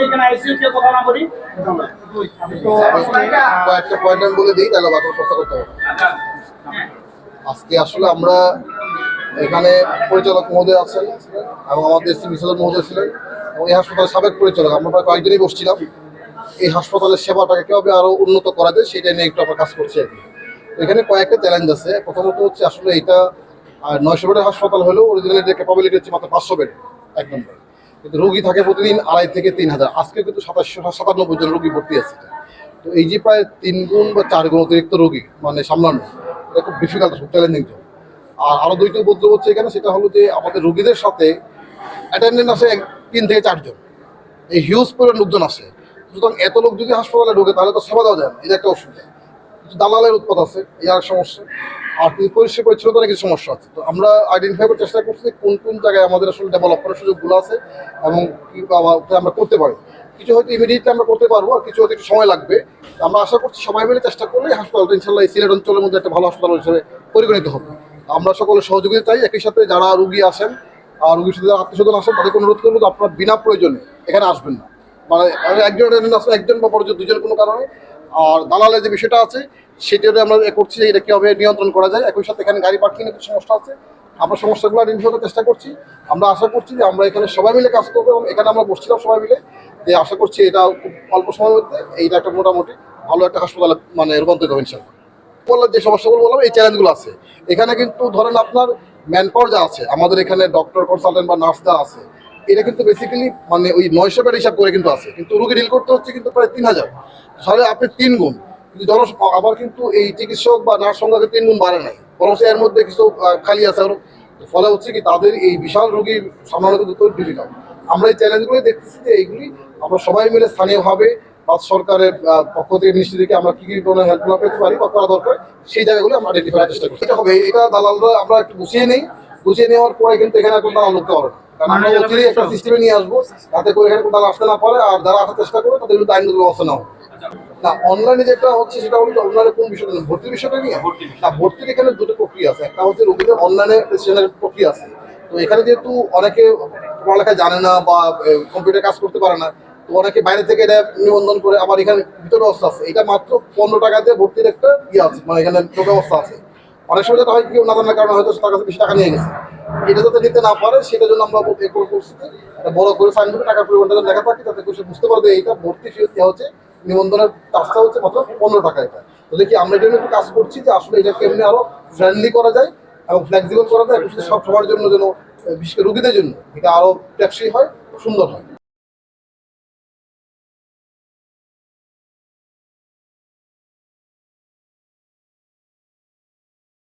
এখানে একটু পয়েন্ট বলে দিই তাহলে করতে হবে। আজকে আসলে আমরা এখানে পরিচালক মহোদয় আছেন এবং আমাদের সার্জন মহোদয় ছিলেন। এবং এই হাসপাতালের সাবেক পরিচালক, আমরা প্রায় কয়েকদিনই বসছিলাম। এই হাসপাতালের সেবাটাকে কীভাবে আরও উন্নত করা যায় সেটা নিয়ে একটু আমরা কাজ করছি আর এখানে কয়েকটা চ্যালেঞ্জ আছে। প্রথমত হচ্ছে আসলে এটা নয়শো বেডের হাসপাতাল হলেও অরিজিনালি যে ক্যাপাবিলিটি হচ্ছে মাত্র পাঁচশো বেড, এক নম্বর। কিন্তু রোগী থাকে প্রতিদিন আড়াই থেকে তিন হাজার। আজকে কিন্তু সাতাশশো সাতানব্বই জন রোগী ভর্তি আছে তো এই যে প্রায় তিন গুণ বা চার গুণ অতিরিক্ত রোগী মানে সামলানো, এটা খুব ডিফিকাল্ট চ্যালেঞ্জিং আর আরও দুইটি উপদ্রব হচ্ছে এখানে, সেটা হলো যে আমাদের রোগীদের সাথে অ্যাটেন্ডেন্ট আছে তিন থেকে চারজন। এই হিউজ পরিমাণ লোকজন আসে সুতরাং এত লোক যদি হাসপাতালে ঢোকে, তাহলে তো সেবা দেওয়া যায় না। এটা একটা অসুবিধা দালালের উৎপাদ আছে, এই আর সমস্যা। আর কিছু পরিষ্কার পরিচ্ছন্নতার কিছু সমস্যা আছে, তো আমরা আইডেন্টিফাই করার চেষ্টা করছি কোন কোন জায়গায় আমাদের আসলে ডেভেলপ করার সুযোগগুলো আছে এবং আমরা করতে পারি। কিছু হয়তো ইমিডিয়েটলি আমরা করতে পারব আর কিছু হয়তো একটু সময় লাগবে। আমরা আশা করছি সবাই মিলে চেষ্টা করলে হাসপাতালটা ইনশাল্লাহ এই সিলেট অঞ্চলের মধ্যে একটা ভালো হাসপাতাল হিসেবে পরিগণিত হবে। আমরা সকলে সহযোগিতা চাই। একই সাথে যারা রুগী আসেন আর রুগীর সাথে যারা আত্মীয় আসেন তাদেরকে অনুরোধ করব যে আপনারা বিনা প্রয়োজনে এখানে আসবেন না। মানে একজন একজন বা পর্যন্ত দুজন কোনো কারণে। আর দালালের যে বিষয়টা আছে সেটা আমরা এ করছি এটা কীভাবে নিয়ন্ত্রণ করা যায়। একই সাথে এখানে গাড়ি পার্কিং কিছু সমস্যা আছে। আমরা সমস্যাগুলো করার চেষ্টা করছি। আমরা আশা করছি যে আমরা এখানে সবাই মিলে কাজ করব এবং এখানে আমরা বসছিলাম সবাই মিলে যে আশা করছি এটা খুব অল্প সময়ের মধ্যে এইটা একটা মোটামুটি ভালো একটা হাসপাতালে মানে রূপান্তরিত হবে ইনশাল্লাহ বললাম যে সমস্যাগুলো বললাম, এই চ্যালেঞ্জগুলো আছে। এখানে কিন্তু ধরেন আপনার ম্যান যা আছে, আমাদের এখানে ডক্টর কনসালটেন্ট বা নার্স যা আছে এটা কিন্তু বেসিক্যালি মানে ওই নয়শো বেড হিসাব করে কিন্তু আছে। কিন্তু রুগী ডিল করতে হচ্ছে কিন্তু প্রায় তিন হাজার। তাহলে আপনি তিন গুণ। কিন্তু জন, আবার কিন্তু এই চিকিৎসক বা নার্স সংখ্যাকে তিন গুণ বাড়ে নাই। বরং এর মধ্যে কিছু খালি আছে। আরও ফলে হচ্ছে কি তাদের এই বিশাল রোগী সামলানো কিন্তু ডিফিকাল্ট আমরা এই চ্যালেঞ্জগুলো দেখতেছি যে এইগুলি আমরা সবাই মিলে স্থানীয়ভাবে সরকারের পক্ষ থেকে মিনিস্ট্রি থেকে আমরা কি কি ধরনের হেল্পগুলো পেতে পারি বা করা দরকার সেই জায়গাগুলো আমরা করার চেষ্টা এটা হবে এটা দালালরা আমরা একটু গুছিয়ে নেই। গুছিয়ে নেওয়ার পরে কিন্তু এখানে কোনো দালাল ঢুকতে পারে কারণ আমরা অচিরেই একটা সিস্টেমে নিয়ে আসব যাতে করে এখানে কোনো দালাল আসতে না পারে আর যারা আসার চেষ্টা করে তাদের বিরুদ্ধে আইনগত ব্যবস্থা নেওয়া না অনলাইনে যেটা হচ্ছে সেটা হলো অনলাইনে কোন বিষয়টা নিয়ে? ভর্তির বিষয়টা নিয়ে। না ভর্তির এখানে দুটো প্রক্রিয়া আছে। একটা হচ্ছে রোগীদের অনলাইনে রেজিস্ট্রেশনের প্রক্রিয়া আছে। তো এখানে যেহেতু অনেকে পড়ালেখা জানে না বা কম্পিউটার কাজ করতে পারে না অনেকে বাইরে থেকে এটা নিবন্ধন করে আবার এখানে ভিতরে ব্যবস্থা আছে। এটা মাত্র পনেরো টাকা দিয়ে ভর্তির একটা ইয়ে আছে মানে এখানে ব্যবস্থা আছে। অনেক সময় যেটা হয় কেউ না জানার কারণে হয়তো তার কাছে বেশি টাকা নিয়ে গেছে। এটা যাতে নিতে না পারে, সেটার জন্য আমরা এ করে করছি বড় করে সাইন করে টাকার পরিমাণটা যেন লেখা থাকে, তাতে সে বুঝতে পারবে এইটা ভর্তি ফি হচ্ছে, নিবন্ধনের চার্জটা হচ্ছে মাত্র পনেরো টাকা এটা। তো দেখি আমরা এটা একটু কাজ করছি যে আসলে এটা কেমনি আরও ফ্রেন্ডলি করা যায় এবং ফ্লেক্সিবল করা যায় সব সবার জন্য যেন বিশেষ করে রুগীদের জন্য। এটা আরও ট্যাক্সি হয়, সুন্দর হয়।